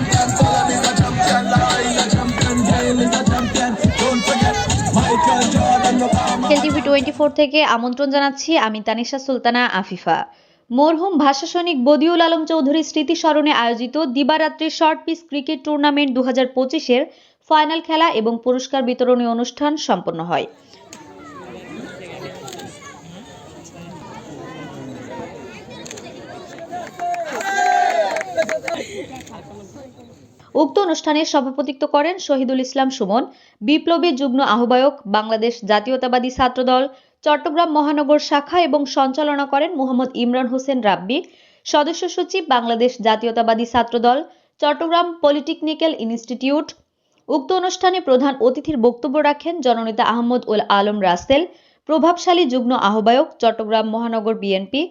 champion, Salam is a champion, Lara is a champion, Gail is a champion. Don't forget Michael Jordan, how twenty four থেকে আমন্ত্রণ জানাচ্ছি আমি তানিশা সুলতানা আফিফা। মরহুম ভাষা সৈনিক বদিউল আলম চৌধুরী স্মৃতি স্মরণে আয়োজিত দিবারাত্রি শর্ট পিস ক্রিকেট টুর্নামেন্ট দু হাজার পঁচিশের ফাইনাল খেলা এবং পুরস্কার বিতরণী অনুষ্ঠান সম্পন্ন হয়। উক্ত অনুষ্ঠানে সভাপতিত্ব করেন শহীদুল ইসলাম সুমন, বিপ্লবী যুগ্ম আহ্বায়ক, বাংলাদেশ জাতীয়তাবাদী ছাত্রদল, চট্টগ্রাম মহানগর শাখা এবং সঞ্চালনা করেন মোহাম্মদ ইমরান হোসেন রাব্বি, সদস্য সচিব বাংলাদেশ জাতীয়তাবাদী ছাত্রদল, চট্টগ্রাম পলিটেকনিক্যাল ইনস্টিটিউট। উক্ত অনুষ্ঠানে প্রধান অতিথির বক্তব্য রাখেন জননেতা আহমদ উল আলম রাসেল, প্রভাবশালী যুগ্ম আহ্বায়ক, চট্টগ্রাম মহানগর বিএনপি।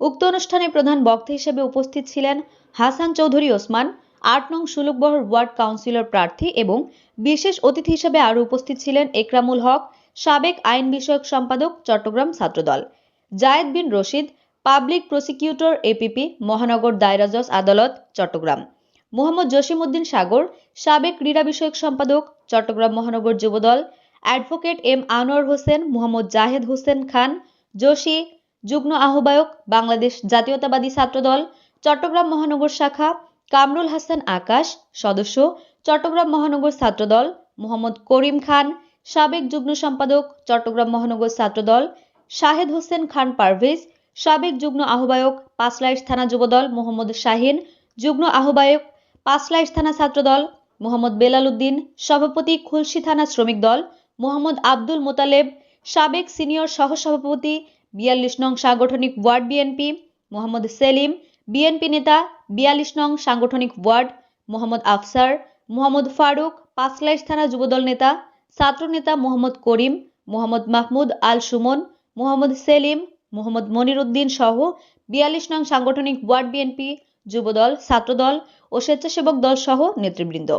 উক্ত অনুষ্ঠানে প্রধান বক্তা হিসেবে উপস্থিত ছিলেন হাসান চৌধুরী ওসমান, আট নং সুলুকবহর ওয়ার্ড কাউন্সিলর প্রার্থী এবং বিশেষ অতিথি হিসেবে আরও উপস্থিত ছিলেন একরামুল হক, সাবেক আইন বিষয়ক সম্পাদক, Chattogram Chhatradal. Zayed Bin Rashid, public prosecutor, APP, মহানগর দায়রা জজ আদালত, চট্টগ্রাম। মোহাম্মদ জসিমউদ্দিন সাগর, সাবেক ক্রীড়া বিষয়ক সম্পাদক, চট্টগ্রাম মহানগর যুবদল। অ্যাডভোকেট এম আনোয়ার হোসেন, মোহাম্মদ জাহেদ হোসেন খান যোশী যুগ্ম আহ্বায়ক, বাংলাদেশ জাতীয়তাবাদী ছাত্রদল। চট্টগ্রাম মহানগর শাখা, কামরুল হাসান আকাশ সদস্য, চট্টগ্রাম মহানগর ছাত্রদল, মোহাম্মদ করিম খান সাবেক যুগ্ম সম্পাদক, চট্টগ্রাম মহানগর ছাত্রদল, শাহেদ হোসেন খান পারভেজ সাবেক যুগ্ম আহ্বায়ক, পাঁচলাইশ থানা যুবদল, মোহাম্মদ শাহিন যুগ্ম আহ্বায়ক, পাঁচলাইশ থানা ছাত্রদল, মোহাম্মদ বেলাল উদ্দিন সভাপতি, খুলশি থানা শ্রমিক দল, মোহাম্মদ আব্দুল মোতালেব সাবেক সিনিয়র সহসভাপতি, বিয়াল্লিশ নং সাংগঠনিক ward BNP, Mohammad Selim BNP নেতা বিয়াল্লিশ নং সাংগঠনিক ওয়ার্ড মোহাম্মদ আফসার, মোহাম্মদ ফারুক, পাঁচলাইশ থানা যুবদল নেতা ছাত্রনেতা মোহাম্মদ করিম, মোহাম্মদ মাহমুদ আল সুমন, মোহাম্মদ সেলিম, মোহাম্মদ মনির উদ্দিন সহ বিয়াল্লিশ নং সাংগঠনিক ওয়ার্ড বিএনপি যুবদল, ছাত্রদল ও স্বেচ্ছাসেবক দল সহ নেতৃবৃন্দ।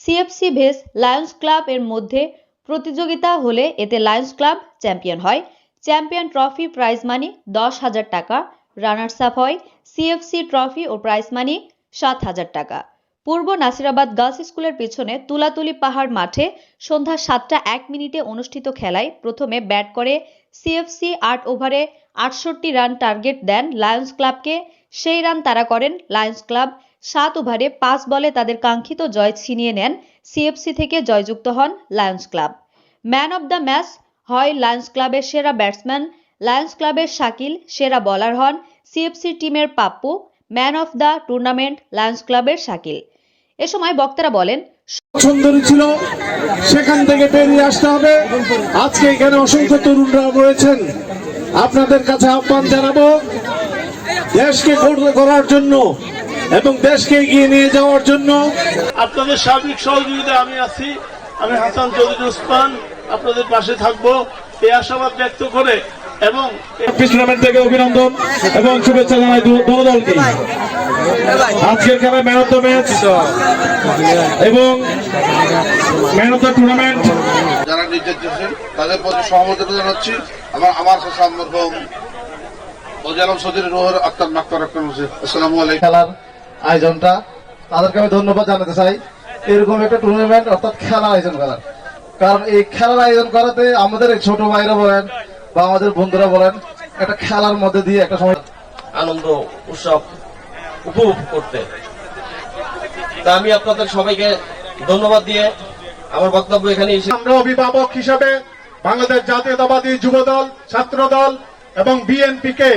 সিএফসি ভেস লায়ন্স ক্লাব এর মধ্যে প্রতিযোগিতা হলে এতে লায়ন্স ক্লাব চ্যাম্পিয়ন হয়। চ্যাম্পিয়ন ট্রফি প্রাইজ মানি দশ হাজার টাকা রানার্স আপ হয় সিএফসি ট্রফি ও প্রাইজ মানি সাত হাজার টাকা। পূর্ব নাসিরাবাদ গার্লস স্কুলের পেছনে তুলাতুলি পাহাড় মাঠে সন্ধ্যা সাতটা এক মিনিটে অনুষ্ঠিত খেলায় প্রথমে ব্যাট করে সিএফসি আট ওভারে আটষট্টি রান টার্গেট দেন লায়ন্স ক্লাবকে সেই রান তারা করেন লায়ন্স ক্লাব সাত ওভারে পাঁচ বলে তাদের কাঙ্ক্ষিত জয় ছিনিয়ে নেন সিএফসি থেকে জয়যুক্ত হন Lions club man of the match হয় লায়ন্স ক্লাবের সেরা ব্যাটসম্যান লায়ন্স ক্লাবের শাকিল সেরা বলার হন সিএফসি টিমের Pappu man of the tournament Lions ক্লাবের শাকিল। এ সময় বক্তারা বলেন সুন্দরী ছিল সেখান থেকে বেরিয়ে আসতে হবে। আজকে এখানে অসংখ্য তরুণরা রয়েছেন। আপনাদের কাছে আহ্বান জানাব দেশকে গড়ে করার জন্য এবং দেশকে এগিয়ে নিয়ে যাওয়ার জন্য। আপনাদের সার্বিক সহযোগিতা আমি আছি। আমি হাসান চৌধুরী উসমান আপনাদের পাশে থাকব। এই আশাবাদ ব্যক্ত করে এবং টুর্নামেন্ট থেকে অভিনন্দন এবং শুভেচ্ছা জানাই দু- দু দলকে। আজকের খেলায় ম্যান অফ দ্য ম্যাচ এবং ম্যান অফ দ্য টুর্নামেন্ট যারা নির্যাতিত তাদের প্রতি সহমর্দিতা জানাচ্ছি। আমার আমার কাছে মরহম ওজালাম সদির রোহর আক্তার মাক্তার রাখতেন আসসালামু আলাইকুম। খেলার আয়োজনটা। তাদেরকে আমি ধন্যবাদ জানাতে চাই। এরকম একটা টুর্নামেন্ট অর্থাৎ খেলা আয়োজন করার। কারণ এই খেলার আয়োজন করাতে আমাদের এই ছোট ভাইরা বলেন বা আমাদের বন্ধুরা বলেন একটা খেলার মধ্যে দিয়ে একটা সময় আনন্দ উৎসব উপভোগ করতে। তা আমি আপনাদের সবাইকে ধন্যবাদ দিয়ে আমার বক্তব্য এখানে এসে আমরা অভিভাবক হিসাবে বাংলাদেশ জাতীয়তাবাদী যুবদল ছাত্রদল এবং বিএনপি কে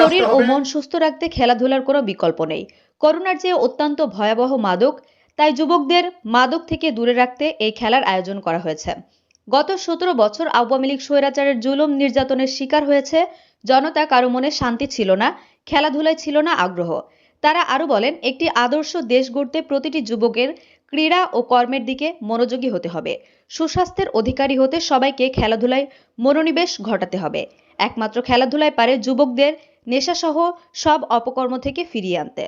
শরীর ও মন সুস্থ রাখতে খেলাধুলার কোনো বিকল্প নেই। করোনার যে অত্যন্ত ভয়াবহ মাদক তাই যুবকদের মাদক থেকে দূরে রাখতে এই খেলার আয়োজন করা হয়েছে। গত সতেরো বছর আওয়ামী লীগ স্বৈরাচারের জুলুম নির্যাতনের শিকার হয়েছে। জনতা কারও মনে শান্তি ছিল না, খেলাধুলায় ছিল না আগ্রহ। তারা আরও বলেন, একটি আদর্শ দেশ গড়তে প্রতিটি যুবকের ক্রীড়া ও কর্মের দিকে মনোযোগী হতে হবে। সুস্বাস্থ্যের অধিকারী হতে সবাইকে খেলাধুলায় মনোনিবেশ ঘটাতে হবে। একমাত্র খেলাধুলায় পারে যুবকদের নেশাসহ সব অপকর্ম থেকে ফিরিয়ে আনতে।